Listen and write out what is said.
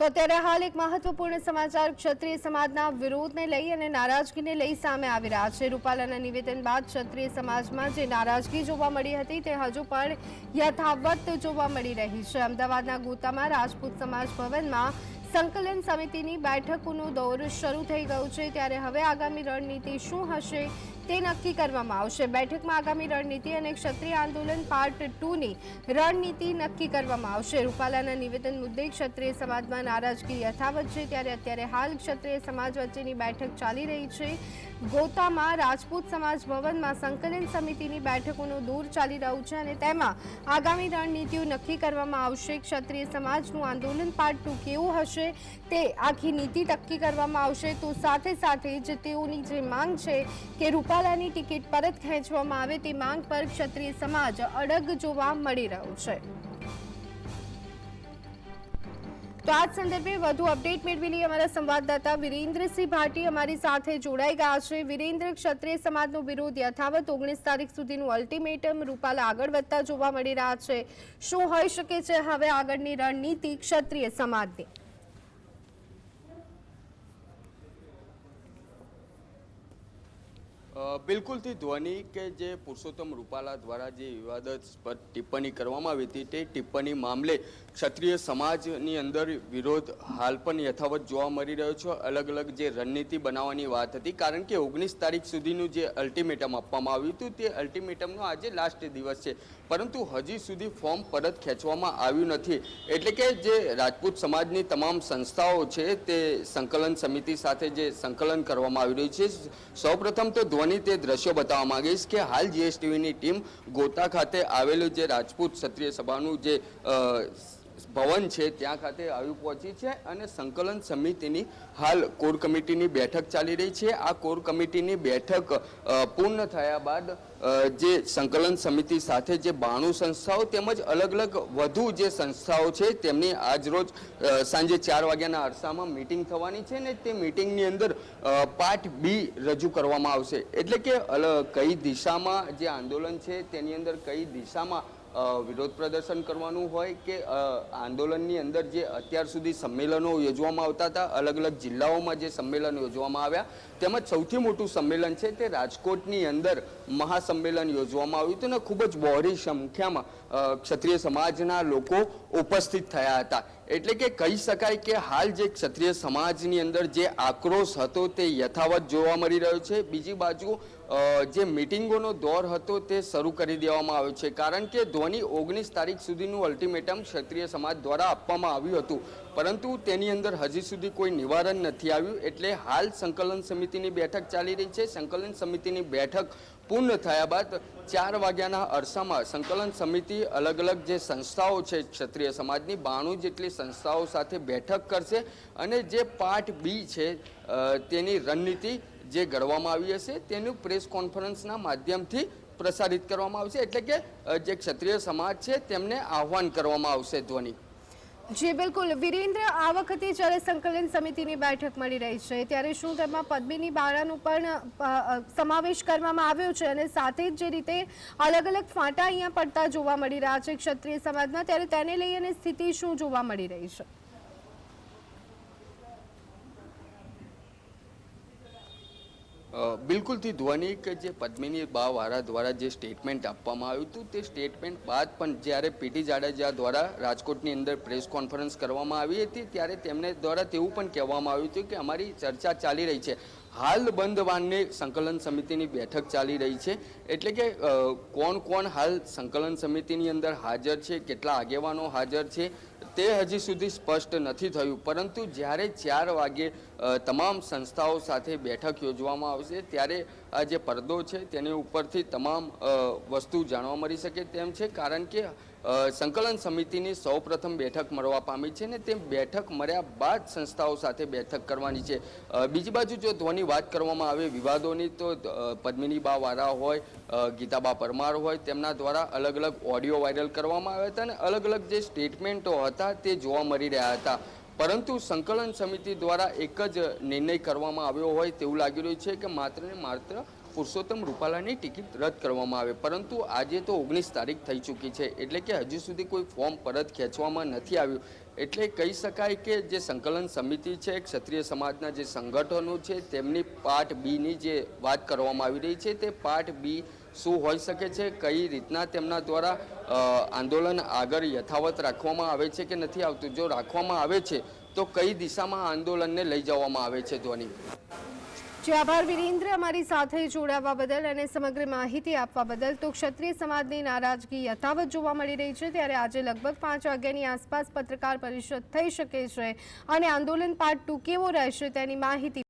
તો અત્યારે હાલ એક મહત્વપૂર્ણ સમાચાર ક્ષત્રિય સમાજના વિરોધને લઈ અને નારાજગીને લઈ સામે આવી રહ્યા છે. રૂપાલાના નિવેદન બાદ ક્ષત્રિય સમાજમાં જે નારાજગી જોવા મળી હતી તે હજુ પણ યથાવત જોવા મળી રહી છે. અમદાવાદના ગોતામાં રાજપૂત સમાજ ભવનમાં સંકલન સમિતિની બેઠકોનો દોર શરૂ થઈ ગયો છે. ત્યારે હવે આગામી રણનીતિ શું હશે તે નક્કી કરવામાં આવશે. બેઠકમાં આગામી રણનીતિ અને ક્ષત્રિય આંદોલન પાર્ટ ટુની રણનીતિ નક્કી કરવામાં આવશે. રૂપાલાના નિવેદન મુદ્દે ક્ષત્રિય સમાજમાં નારાજગી યથાવત છે. ત્યારે અત્યારે હાલ ક્ષત્રિય સમાજ વચ્ચેની બેઠક ચાલી રહી છે. ગોતામાં રાજપૂત સમાજ ભવનમાં સંકલન સમિતિની બેઠકોનું દૂર ચાલી રહ્યું છે અને તેમાં આગામી રણનીતિઓ નક્કી કરવામાં આવશે. ક્ષત્રિય સમાજનું આંદોલન પાર્ટ ટુ કેવું હશે તે આખી નીતિ નક્કી કરવામાં આવશે. તો સાથે સાથે જ તેઓની જે માંગ છે કે રૂપાલાની ટિકિટ પરત ખેંચવામાં આવે, તે માંગ પર ક્ષત્રિય સમાજ અડગ જોવા મળી રહ્યો છે. તો આ સંદર્ભે વધુ અપડેટ મેળવી લઈએ અમારા સંવાદદાતા વિરેન્દ્રસિંહ ભાટી અમારી સાથે જોડાઈ ગયા છે. વિરેન્દ્ર, ક્ષત્રિય સમાજનો વિરોધ યથાવત ઓગણીસ તારીખ સુધીનું અલ્ટિમેટમ રૂપાલા આગળ વધતા જોવા મળી રહ્યા છે. શું હોઈ શકે છે? હવે આગળની રણનીતિ ક્ષત્રિય સમાજની. બિલકુલથી ધ્વનિ કે જે પુરુષોત્તમ રૂપાલા દ્વારા જે વિવાદાસ્પદ ટિપ્પણી કરવામાં આવી હતી, તે ટિપ્પણી મામલે ક્ષત્રિય સમાજની અંદર વિરોધ હાલ પણ યથાવત જોવા મળી રહ્યો છે. અલગ અલગ જે રણનીતિ બનાવવાની વાત હતી, કારણ કે ઓગણીસ તારીખ સુધીનું જે અલ્ટિમેટમ આપવામાં આવ્યું હતું, તે અલ્ટિમેટમનો આજે લાસ્ટ દિવસ છે. પરંતુ હજી સુધી ફોર્મ પરત ખેંચવામાં આવ્યું નથી. એટલે કે જે રાજપૂત સમાજની તમામ સંસ્થાઓ છે, તે સંકલન સમિતિ સાથે જે સંકલન કરવામાં આવી રહ્યું છે. સૌપ્રથમ તો ધ્વનિ તે દ્રશ્યો બતાવવા માંગીશ કે હાલ જીએસટીવીની ટીમ ગોતા ખાતે આવેલું જે રાજપૂત ક્ષત્રિય સભાનું જે ભવન છે, ત્યાં ખાતે આવી પહોંચી છે અને સંકલન સમિતિની હાલ કોર કમિટીની બેઠક ચાલી રહી છે. આ કોર કમિટીની બેઠક પૂર્ણ થયા બાદ જે સંકલન સમિતિ સાથે જે બાણું સંસ્થાઓ તેમજ અલગ અલગ વધુ જે સંસ્થાઓ છે, તેમની આજરોજ સાંજે ચાર વાગ્યાના અરસામાં મિટિંગ થવાની છે ને તે મિટિંગની અંદર પાર્ટ બી રજૂ કરવામાં આવશે. એટલે કે કઈ દિશામાં જે આંદોલન છે તેની અંદર કઈ દિશામાં વિરોધ પ્રદર્શન કરવાનું હોય કે આંદોલનની અંદર જે અત્યાર સુધી સંમેલનો યોજવામાં આવતા હતા અલગ અલગ જિલ્લાઓમાં જે સંમેલનો યોજવામાં આવ્યા, તેમજ સૌથી મોટું સંમેલન છે તે રાજકોટની અંદર મહાસંમેલન યોજવામાં આવ્યું હતું અને ખૂબ જ બહોળી સંખ્યામાં ક્ષત્રિય સમાજના લોકો ઉપસ્થિત થયા હતા. એટલે કે કહી શકાય કે હાલ જે ક્ષત્રિય સમાજની અંદર જે આક્રોશ હતો તે યથાવત જોવા મળી રહ્યો છે. બીજી બાજુ જે મિટિંગોનો દોર હતો તે શરૂ કરી દેવામાં આવ્યો છે. કારણ કે ધોની ઓગણીસ તારીખ સુધીનું અલ્ટિમેટમ ક્ષત્રિય સમાજ દ્વારા આપવામાં આવ્યું હતું. પરંતુ તેની અંદર હજી સુધી કોઈ નિવારણ નથી આવ્યું. એટલે હાલ સંકલન સમિતિની બેઠક ચાલી રહી છે. સંકલન સમિતિની બેઠક પૂર્ણ થયા બાદ ચાર વાગ્યાના અરસામાં સંકલન સમિતિ અલગ અલગ જે સંસ્થાઓ છે ક્ષત્રિય સમાજની બાણું જેટલી સંસ્થાઓ સાથે બેઠક કરશે અને જે પાર્ટ બી છે તેની રણનીતિ જે ઘડવામાં આવી હશે તેનું પ્રેસ કોન્ફરન્સના માધ્યમથી પ્રસારિત કરવામાં આવશે. એટલે કે જે ક્ષત્રિય સમાજ છે તેમને આહવાન કરવામાં આવશે ધ્વનિ. જી, બિલકુલ. વિરેન્દ્ર, આ વખતે જ્યારે સંકલન સમિતિની બેઠક મળી રહી છે, ત્યારે શું તેમાં પદ્મિની બાળાનું પણ સમાવેશ કરવામાં આવ્યો છે અને સાથે જ જે રીતે અલગ અલગ ફાંટા અહીંયા પડતા જોવા મળી રહ્યા છે ક્ષત્રિય સમાજમાં, ત્યારે તેને લઈ અને સ્થિતિ શું જોવા મળી રહી છે? બિલકુલથી ધ્વની કે જે પદ્મિની બાવારા દ્વારા જે સ્ટેટમેન્ટ આપવામાં આવ્યું હતું, તે સ્ટેટમેન્ટ બાદ પણ જ્યારે પીટી જાડેજા દ્વારા રાજકોટની અંદર પ્રેસ કોન્ફરન્સ કરવામાં આવી હતી, ત્યારે તેમને દ્વારા તેવું પણ કહેવામાં આવ્યું હતું કે અમારી ચર્ચા ચાલી રહી છે. હાલ બંધ વાનને સંકલન સમિતિની બેઠક ચાલી રહી છે. એટલે કે કોણ કોણ હાલ સંકલન સમિતિની અંદર હાજર છે, કેટલા આગેવાનો હાજર છે, તે હજી સુધી સ્પષ્ટ નથી થયું. પરંતુ જ્યારે ચાર વાગે તમામ સંસ્થાઓ સાથે બેઠક યોજવામાં આવશે, ત્યારે આ જે પડદો છે, તેની ઉપરથી તમામ વસ્તુ જાણવા મળી શકે તેમ છે. કારણ કે સંકલન સમિતિની સૌ પ્રથમ બેઠક મળવા પામી છે ને તે બેઠક મળ્યા બાદ સંસ્થાઓ સાથે બેઠક કરવાની છે. બીજી બાજુ જો ધ્વની વાત કરવામાં આવે વિવાદોની તો પદ્મિનીબા વાળા હોય ગીતાબા પરમાર હોય તેમના દ્વારા અલગ અલગ ઓડિયો વાયરલ કરવામાં આવ્યા હતા અને અલગ અલગ જે સ્ટેટમેન્ટો હતા તે જોવા મળી રહ્યા હતા. પરંતુ સંકલન સમિતિ દ્વારા એક જ નિર્ણય કરવામાં આવ્યો હોય તેવું લાગી રહ્યું છે કે માત્ર ને માત્ર પુરુષોત્તમ રૂપાલાની ટિકિટ રદ કરવામાં આવે. પરંતુ આજે તો ઓગણીસ તારીખ થઈ ચૂકી છે, એટલે કે હજુ સુધી કોઈ ફોર્મ પરત ખેંચવામાં નથી આવ્યું. એટલે કહી શકાય કે જે સંકલન સમિતિ છે, ક્ષત્રિય સમાજના જે સંગઠનો છે, તેમની પાર્ટ બીની જે વાત કરવામાં આવી રહી છે, તે પાર્ટ બી શું હોઈ શકે છે, કઈ રીતના તેમના દ્વારા આંદોલન આગળ યથાવત રાખવામાં આવે છે કે નથી આવતું? જો રાખવામાં આવે છે, તો કઈ દિશામાં આંદોલનને લઈ જવામાં આવે છે ધ્વની? જે આભાર વિરેન્દ્ર. અમારી સાથે જોડાવા બદલ અને સમગ્ર માહિતી આપવા બદલ તો ક્ષત્રિય સમાજની નારાજગી યથાવત જોવા મળી રહી છે. ત્યારે આજે લગભગ પાંચ વાગ્યાની આસપાસ પત્રકાર પરિષદ થઈ શકે છે અને આંદોલન પાર્ટ ટુ કેવો રહેશે તેની માહિતી